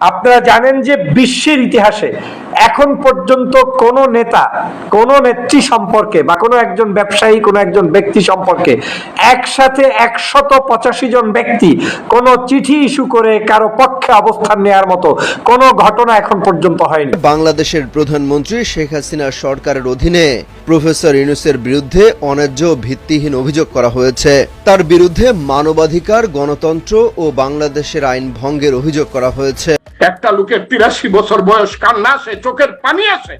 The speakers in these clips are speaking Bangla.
আপনারা জানেন যে বিশ্বের ইতিহাসে এখন পর্যন্ত কোন নেতা কোন নেত্রী সম্পর্কে বা কোনো একজন ব্যবসায়ী কোনো একজন ব্যক্তি সম্পর্কে একসাথে একশত পঁচাশি জন ব্যক্তি কোন চিঠি ইস্যু করে কারও পক্ষে অবস্থান নেওয়ার মতো কোনো ঘটনা এখন পর্যন্ত হয়নি। বাংলাদেশের প্রধানমন্ত্রী শেখ হাসিনা সরকারের অধীনে প্রফেসর ইউনুসের বিরুদ্ধে অন্যায্য ভিত্তিহীন অভিযোগ করা হয়েছে। তার বিরুদ্ধে মানবাধিকার গণতন্ত্র ও বাংলাদেশের আইন ভঙ্গের অভিযোগ করা হয়েছে। একটা লোকের তিরাশি বছর বয়স কান্না আসে চোখের পানি আসে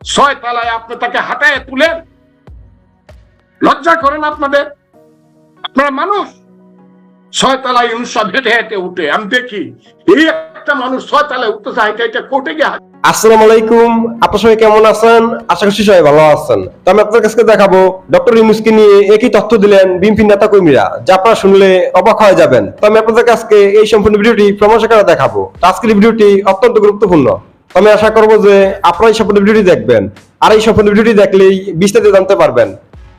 ছয় তলায় আপনি তাকে হাঁটায় তুলেন। লজ্জা করেন আপনাদের? আপনারা মানুষ? ছয় তলায় ইউনুসা হেঁটে হেঁটে উঠে, আমি দেখি এই একটা মানুষ ছয় তলায় উঠতেছে হাইটে হাইটে কোর্টে গিয়ে। আসসালামু আলাইকুম আপনার সবাই কেমন আছেন? আশা করছি সবাই ভালো আছেন। তো আমি আপনাদের কাছে দেখাবো ডক্টর নিয়ে একই তথ্য দিলেন বিএনপি নেতা কর্মীরা যা আপনারা শুনলে অবাক হয়ে যাবেন। তো আমি আপনাদের কাছে এই সম্পূর্ণ ভিডিওটি প্রমোশন করে দেখাবো। আজকের ভিডিওটি অত্যন্ত গুরুত্বপূর্ণ। আমি আশা করব যে আপনারা এই সফল ভিডিওটি দেখবেন। আর এই সফল ভিডিওটি দেখলেই বিস্তারিত জানতে পারবেন।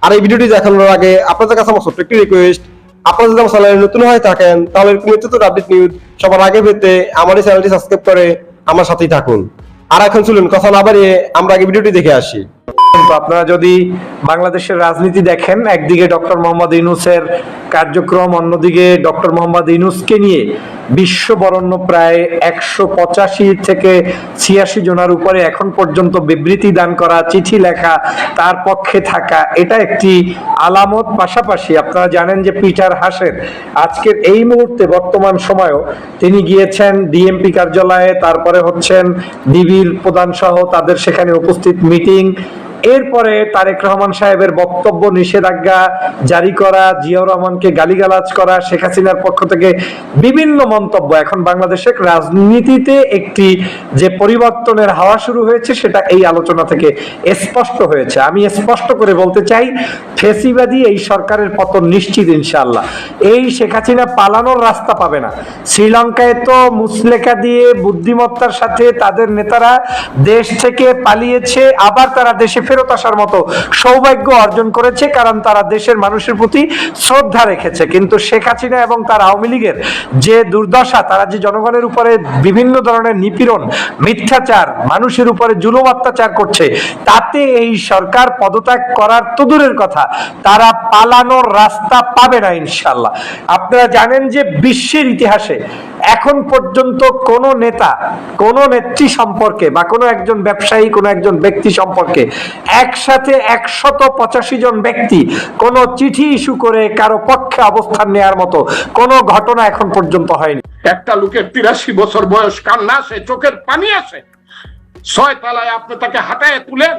আর এই ভিডিওটি দেখানোর আগে আপনাদের কাছে আমার ছোট্ট একটি রিকোয়েস্ট আপনারা যদি আমার চ্যানেলে নতুন হয়ে থাকেন, তাহলে এরকম নিত্য আপডেট নিউজ সবার আগে পেতে আমার এই চ্যানেলটি সাবস্ক্রাইব করে আমার সাথেই থাকুন। আর এখন চলুন, কথা না বাড়িয়ে আমরা আগে ভিডিওটি দেখে আসি। কিন্তু আপনারা যদি বাংলাদেশের রাজনীতি দেখেন, একদিকে ডক্টর মোহাম্মদ ইউনুসের কার্যক্রম, অন্যদিকে ডক্টর মোহাম্মদ ইউনুসকে নিয়ে বিশ্ব বরণ্য প্রায় একশো পঁচাশি থেকে ছিয়াশি জনের উপরে এখন পর্যন্ত বিবৃতি দান করা, চিঠি লেখা, তার পক্ষে থাকা, এটা একটি আলামত। পাশাপাশি আপনারা জানেন যে পিটার হাসের আজকের এই মুহূর্তে বর্তমান সময়েও তিনি গিয়েছেন ডিএমপি কার্যালয়ে, তারপরে হচ্ছেন ডিবির প্রধান সহ তাদের সেখানে উপস্থিত মিটিং। এরপরে তারেক রহমান সাহেবের বক্তব্য, নিষেধাজ্ঞা জারি করা, জিয়াউর রহমানকে গালিগালাজ করা, শেখ হাসিনার পক্ষ থেকে বিভিন্ন মন্তব্য। এখন বাংলাদেশের রাজনীতিতে একটি যে পরিবর্তনের হাওয়া শুরু হয়েছে, সেটা এই আলোচনা থেকে স্পষ্ট হয়েছে। আমি স্পষ্ট করে বলতে চাই, ফেসিবাদী এই সরকারের পতন নিশ্চিত ইনশাআল্লাহ। এই শেখ হাসিনা পালানোর রাস্তা পাবে না। শ্রীলঙ্কায় তো মুসলেখা দিয়ে বুদ্ধিমত্তার সাথে তাদের নেতারা দেশ থেকে পালিয়েছে, আবার তারা দেশে ফেরত আসার মতো সৌভাগ্য অর্জন করেছে, কারণ তারা দেশের মানুষের প্রতি শ্রদ্ধা রেখেছে। কিন্তু শেখ হাসিনা এবং তার আওয়ামী লীগের যে দুর্দশা, তারা যে জনগণের উপরে বিভিন্ন ধরনের নিপীড়ন, মিথ্যাচার, মানুষের উপরে জুলুম অত্যাচার করছে, তাতে এই সরকার পদত্যাগ করার তো দূরের কথা, তারা পালানোর রাস্তা পাবে না ইনশাল্লাহ আপনারা জানেন যে বিশ্বের ইতিহাসে এখন পর্যন্ত কোন নেতা, কোন নেত্রী সম্পর্কে বা কোনো একজন ব্যবসায়ী, কোনো একজন ব্যক্তি সম্পর্কে একসাথে একশত পঁচাশি জন ব্যক্তি কোন চিঠি ইস্যু করে কারও পক্ষে অবস্থান নেয়ার মতো কোনো ঘটনা এখন পর্যন্ত হয়নি। একটা লোকের তিরাশি বছর বয়স, কান্না আসে, চোখের পানি আসে। ছয় তলায় আপনি তাকে হাঁটায় তুলেন।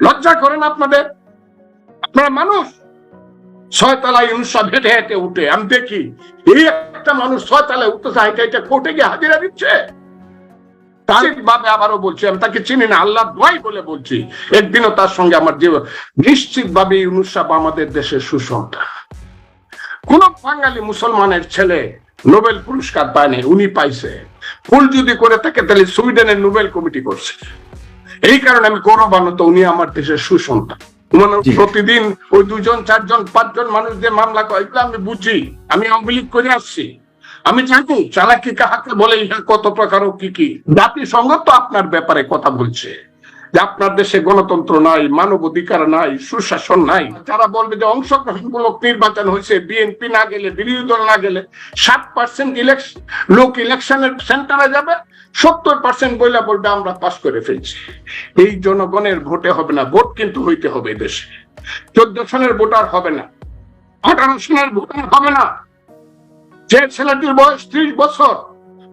লজ্জা করেন আপনাদের? আপনারা মানুষ। ছয় তলায় ইউনুসা হেঁটে হেঁটে উঠে, আমি দেখি, এই একটা মানুষ ছয় তলায় উঠতেছে, হাইটে হাইটে কোর্টে গিয়ে হাজিরা দিচ্ছে। আবারও বলছি আমি তাকে চিনি না আল্লাহ দোয়াই বলে বলছি একদিনও তার সঙ্গে আমার জীবন নিশ্চিত ভাবে ইউনুস সাহেব আমাদের দেশের সুসন্তান। কোন বাঙালি মুসলমানের ছেলে নোবেল পুরস্কার পায়নি উনি পাইছে। ফুল যদি করে থাকে তাহলে সুইডেনের নোবেল কমিটি করছে। এই কারণে আমি গৌরবান্বিত উনি আমার দেশের সুসন্তান। মানে প্রতিদিন ওই দুজন চারজন পাঁচজন মানুষ যে মামলা করে এগুলো আমি বুঝি আমি অম্বিলিক করে আসছি। আমি জানি চালাকি কাহাকে বলে কত প্রকার কি কি। জাতিসংঘ তো আপনার ব্যাপারে কথা বলছে যে আপনার দেশে গণতন্ত্র নাই, মানবাধিকার নাই, সুশাসন নাই। যারা বলবে যে অংশগ্রহণমূলক নির্বাচন হয়েছে বিএনপি না গেলে, বিরোধী দল না গেলে, সাত পার্সেন্ট ইলেকশন লোক ইলেকশনের সেন্টারে যাবে, সত্তর পার্সেন্ট বইলা বলবে, আমরা পাস করে ফেলছি। এই জনগণের ভোটে হবে না, ভোট কিন্তু হইতে হবে দেশে। চোদ্দ সনের ভোটার হবে না, আঠারো সনের ভোটার হবে না। যে ছেলেটির বয়স ত্রিশ বছর,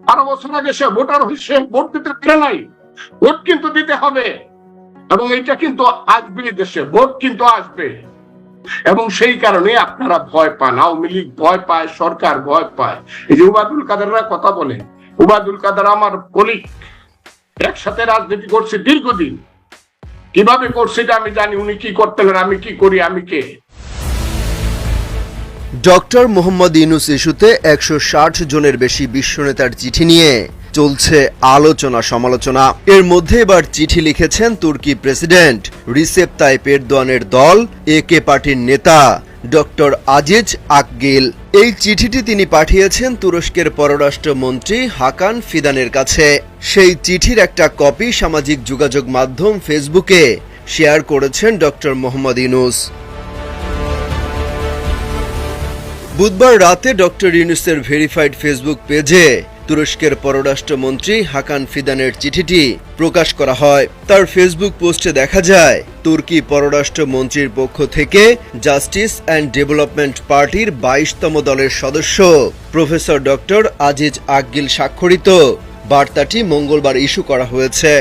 বারো বছর আগে সে ভোটার হয়েছে ভোট দিতে পারে নাই। ভোট কিন্তু দিতে হবে। এবং এটা কিন্তু আসবে দেশে, ভোট কিন্তু আসবে। এবং সেই কারণে আপনারা ভয় পান, আওয়ামী লীগ ভয় পায়, সরকার ভয় পায়। এই যে উবাদুল কাদেররা কথা বলে উবাদুল কাদের আমার কলিগ একসাথে রাজনীতি করছে দীর্ঘদিন। কীভাবে করছে এটা আমি জানি, উনি কি করতেন আমি কি করি, আমি কে? ডক্টর মোহাম্মদ ইউনুস ইস্যুতে একশো ষাট জনের বেশি বিশ্ব নেতার চিঠি নিয়ে চলছে আলোচনা সমালোচনা। এর মধ্যে এবার চিঠি লিখেছেন তুর্কি প্রেসিডেন্ট রিসেপ তাইপ দল এ কে পার্টির নেতা ডক্টর আজিজ আকগিল। এই চিঠিটি তিনি পাঠিয়েছেন তুরস্কের পররাষ্ট্রমন্ত্রী হাকান ফিদানের কাছে। সেই চিঠির একটা কপি সামাজিক যোগাযোগ মাধ্যম ফেসবুকে শেয়ার করেছেন ডক্টর মোহাম্মদ ইউনুস। বুধবার রাতে ডক্টর ইউনুসের ভেরিফাইড ফেসবুক পেজে তুরস্কের পররাষ্ট্রমন্ত্রী হাকান ফিদানের চিঠিটি প্রকাশ করা হয়। তার ফেসবুক পোস্টে দেখা যায়, তুর্কি পররাষ্ট্রমন্ত্রীর পক্ষ থেকে জাস্টিস অ্যান্ড ডেভেলপমেন্ট পার্টির বাইশতম দলের সদস্য প্রফেসর ডক্টর আজিজ আকগিল স্বাক্ষরিত। বার্তাটি মঙ্গলবার ইস্যু করা হয়েছে।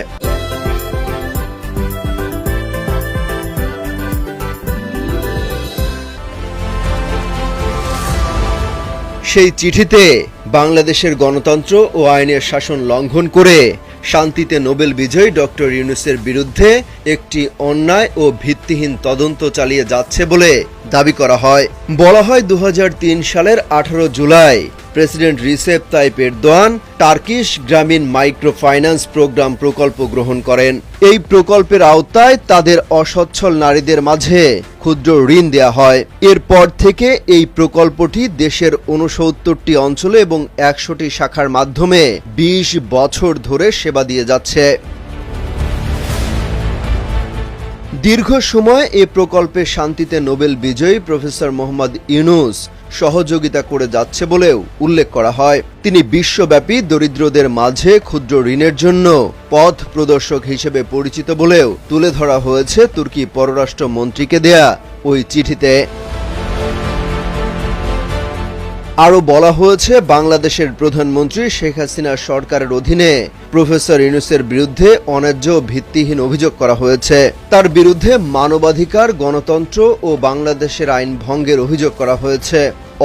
সেই চিঠিতে বাংলাদেশের গণতন্ত্র ও আইনের শাসন লঙ্ঘন করে শান্তিতে নোবেল বিজয়ী ডক্টর ইউনুসের বিরুদ্ধে একটি অন্যায় ও ভিত্তিহীন তদন্ত চালিয়ে যাচ্ছে বলে দাবি করা হয়। বলা হয় দু হাজার তিন সালের আঠারো July president Recep Tayyip Erdogan Turkish Grameen microfinance programme প্রকল্প গ্রহণ করেন। এই প্রকল্পের আওতায় তাদের অসচ্ছল নারীদের মাঝে ক্ষুদ্র ঋণ দেয়া হয়। এরপর থেকে এই প্রকল্পটি দেশের উনসত্তরটি অঞ্চলে এবং একশোটি শাখার মাধ্যমে ২০ বছর ধরে সেবা দিয়ে যাচ্ছে। দীর্ঘ সময় এ প্রকল্পে শান্তিতে নোবেল বিজয়ী প্রফেসর মোহাম্মদ ইউনুস সহযোগিতা করে যাচ্ছে বলেও উল্লেখ করা হয়। তিনি বিশ্বব্যাপী দরিদ্রদের মাঝে ক্ষুদ্র ঋণের জন্য পথ প্রদর্শক হিসেবে পরিচিত বলেও তুলে ধরা হয়েছে তুর্কি পররাষ্ট্র মন্ত্রীকে দেয়া ওই চিঠিতে। আরও বলা হয়েছে, বাংলাদেশের প্রধানমন্ত্রী শেখ হাসিনার সরকারের অধীনে প্রফেসর ইউনুসের বিরুদ্ধে অন্যায্য ভিত্তিহীন অভিযোগ করা হয়েছে। তার বিরুদ্ধে মানবাধিকার, গণতন্ত্র ও বাংলাদেশের আইন ভঙ্গের অভিযোগ করা হয়েছে।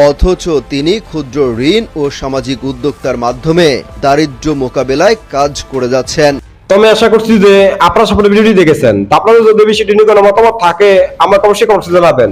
অথচ তিনি ক্ষুদ্র ঋণ ও সামাজিক উদ্যোক্তার মাধ্যমে দারিদ্র্য মোকাবেলায় কাজ করে যাচ্ছেন। আমি আশা করছি যে আপনারা সকলে ভিডিওটি দেখেছেন। আপনাদের যদি বিষয়টি নিয়ে কোনো মতামত থাকে, আমাকে অবশ্যই কমেন্টে জানাবেন।